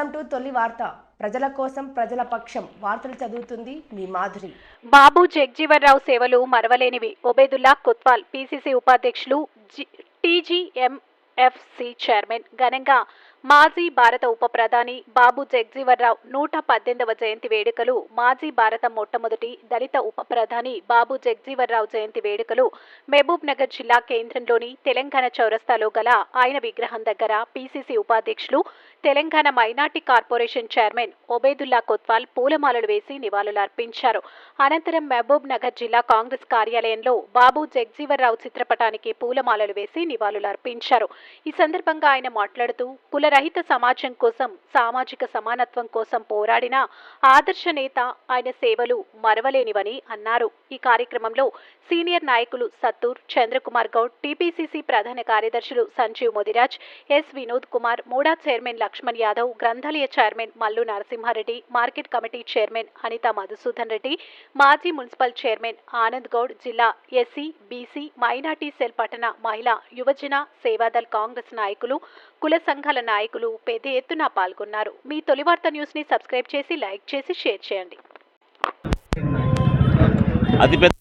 Welcome to తొలి వార్త. ప్రజల కోసం ప్రజల పక్షం. వార్తలు చదువుతుంది మీ మాధురి. బాబు జగ్జీవన్రావు సేవలు మరవలేనివి. ఒబేదుల్లా కొత్వాల్ పిసిసి ఉపాధ్యక్షులు టీజీఎంఎఫ్సి చైర్మన్ ఘనంగా మాజీ భారత ఉప ప్రధాని బాబు జగ్జీవన్రావు నూట పద్దెనిమిదవ జయంతి వేడుకలు మాజీ భారత మొట్టమొదటి దళిత ఉప ప్రధాని బాబు జగ్జీవన్రావు జయంతి వేడుకలు మహబూబ్ నగర్ జిల్లా కేంద్రంలోని తెలంగాణ చౌరస్తాలో గల ఆయన విగ్రహం దగ్గర పీసీసీ ఉపాధ్యక్షులు Telangana minority corporation chairman Obedullah Kotwal పూలమాలలు వేసి నివాళులర్పించారు. అనంతరం మహబూబ్ నగర్ జిల్లా కాంగ్రెస్ కార్యాలయంలో బాబు జగ్జీవన్రావు చిత్రపటానికి పూలమాలలు వేసి నివాళులర్పించారు. ఈ సందర్భంగా ఆయన మాట్లాడుతూ కుల కులరహిత సమాజం కోసం సామాజిక సమానత్వం కోసం పోరాడిన ఆదర్శ నేత ఆయన సేవలు మరవలేనివని అన్నారు. ఈ కార్యక్రమంలో సీనియర్ నాయకులు సత్తూర్ చంద్రకుమార్ గౌడ్ టీపీసీసీ ప్రధాన కార్యదర్శులు Sanjeev Modiraj S Vinod Kumar MUDA chairman Lakshman Yadav గ్రంథాలయ chairman Mallu Narasimha Reddy market committee chairman Anitha Madhusudan Reddy మాజీ మున్సిపల్ చైర్మన్ ఆనంద్ గౌడ్ జిల్లా ఎస్సీ బీసీ మైనార్టీ సెల్ పట్టణ మహిళా యువజన సేవాదల్ కాంగ్రెస్ నాయకులు కుల సంఘాల నాయకులు పెద్ద ఎత్తున పాల్గొన్నారు. మీ తొలి వార్త న్యూస్ని సబ్స్క్రైబ్ చేసి లైక్ చేసి షేర్ చేయండి. అతిపెద్ద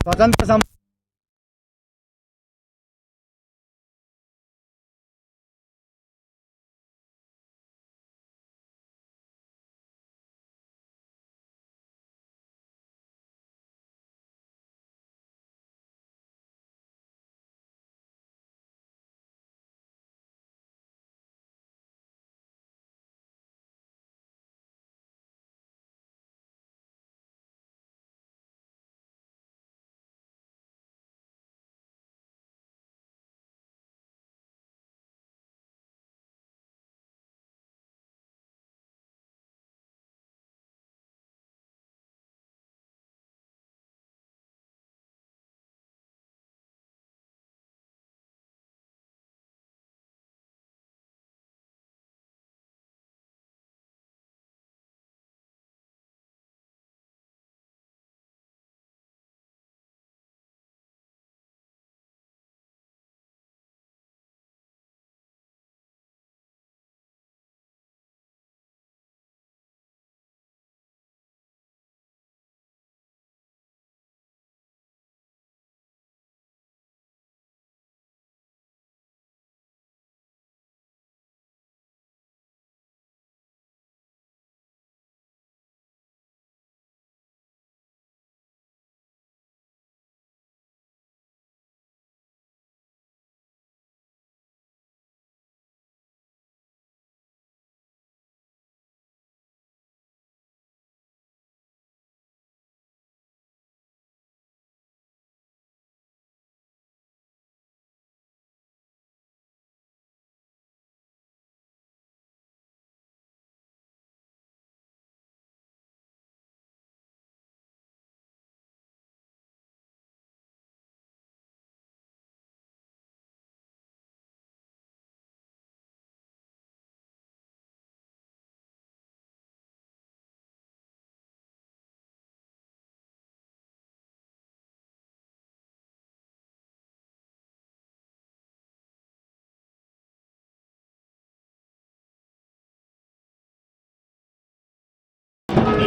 స్వతంత్ర సం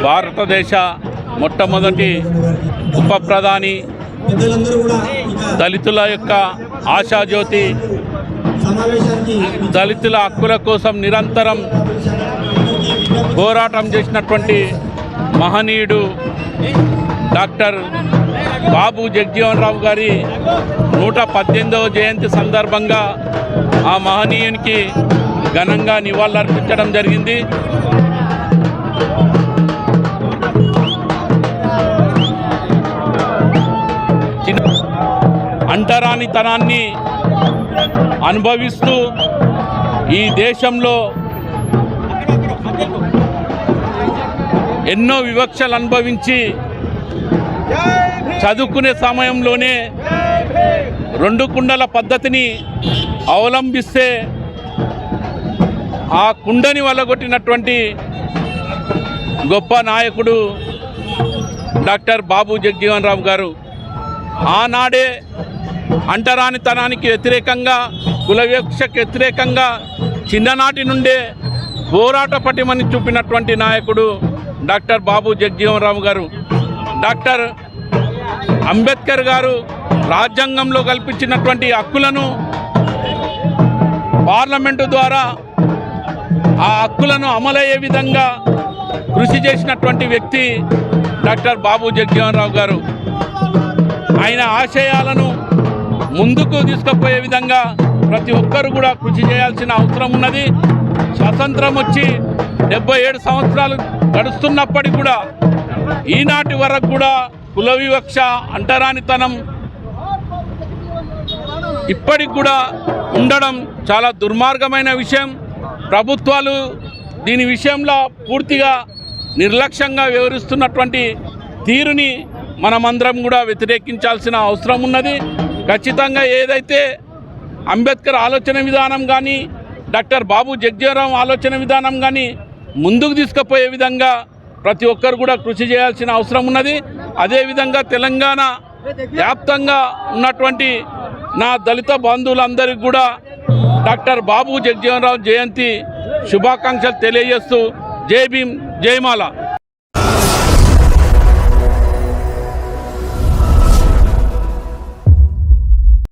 భారతదేశ మొట్టమొదటి ఉప ప్రధాని దళితుల యొక్క ఆశాజ్యోతి దళితుల హక్కుల కోసం నిరంతరం పోరాటం చేసినటువంటి మహనీయుడు డాక్టర్ బాబు జగజీవన్ రావు గారి నూట పద్దెనిమిదవ జయంతి సందర్భంగా ఆ మహనీయునికి ఘనంగా నివాళులర్పించడం జరిగింది. అంటరానితనాన్ని అనుభవిస్తూ ఈ దేశంలో ఎన్నో వివక్షలు అనుభవించి చదువుకునే సమయంలోనే రెండు కుండల పద్ధతిని అవలంబిస్తే ఆ కుండని వలగొట్టినటువంటి గొప్ప నాయకుడు డాక్టర్ బాబు జగ్జీవన్ రావు గారు ఆనాడే అంటరానితనానికి వ్యతిరేకంగా కులవివక్షకు వ్యతిరేకంగా చిన్ననాటి నుండే పోరాట పటిమని చూపినటువంటి నాయకుడు డాక్టర్ బాబు జగజీవన్ రావు గారు. డాక్టర్ అంబేద్కర్ గారు రాజ్యాంగంలో కల్పించినటువంటి హక్కులను పార్లమెంటు ద్వారా ఆ హక్కులను అమలయ్యే విధంగా కృషి చేసినటువంటి వ్యక్తి డాక్టర్ బాబు జగజీవన్ రావు గారు. ఆయన ఆశయాలను ముందుకు తీసుకుపోయే విధంగా ప్రతి ఒక్కరు కూడా కృషి చేయాల్సిన అవసరం ఉన్నది. స్వతంత్రం వచ్చి డెబ్బై ఏడు సంవత్సరాలు గడుస్తున్నప్పటికీ కూడా ఈనాటి వరకు కూడా కుల వివక్ష అంటరానితనం ఇప్పటికి కూడా ఉండడం చాలా దుర్మార్గమైన విషయం. ప్రభుత్వాలు దీని విషయంలో పూర్తిగా నిర్లక్ష్యంగా వివరిస్తున్నటువంటి తీరుని మనమందరం కూడా వ్యతిరేకించాల్సిన అవసరం ఉన్నది. ఖచ్చితంగా ఏదైతే అంబేద్కర్ ఆలోచన విధానం కానీ డాక్టర్ బాబు జగ్జీవరావు ఆలోచన విధానం కానీ ముందుకు తీసుకుపోయే విధంగా ప్రతి ఒక్కరు కూడా కృషి చేయాల్సిన అవసరం ఉన్నది. అదేవిధంగా తెలంగాణ వ్యాప్తంగా ఉన్నటువంటి నా దళిత బంధువులందరికీ కూడా డాక్టర్ బాబు జగ్జీవన్ రావు జయంతి శుభాకాంక్షలు తెలియజేస్తూ జై భీమ్ జయమాల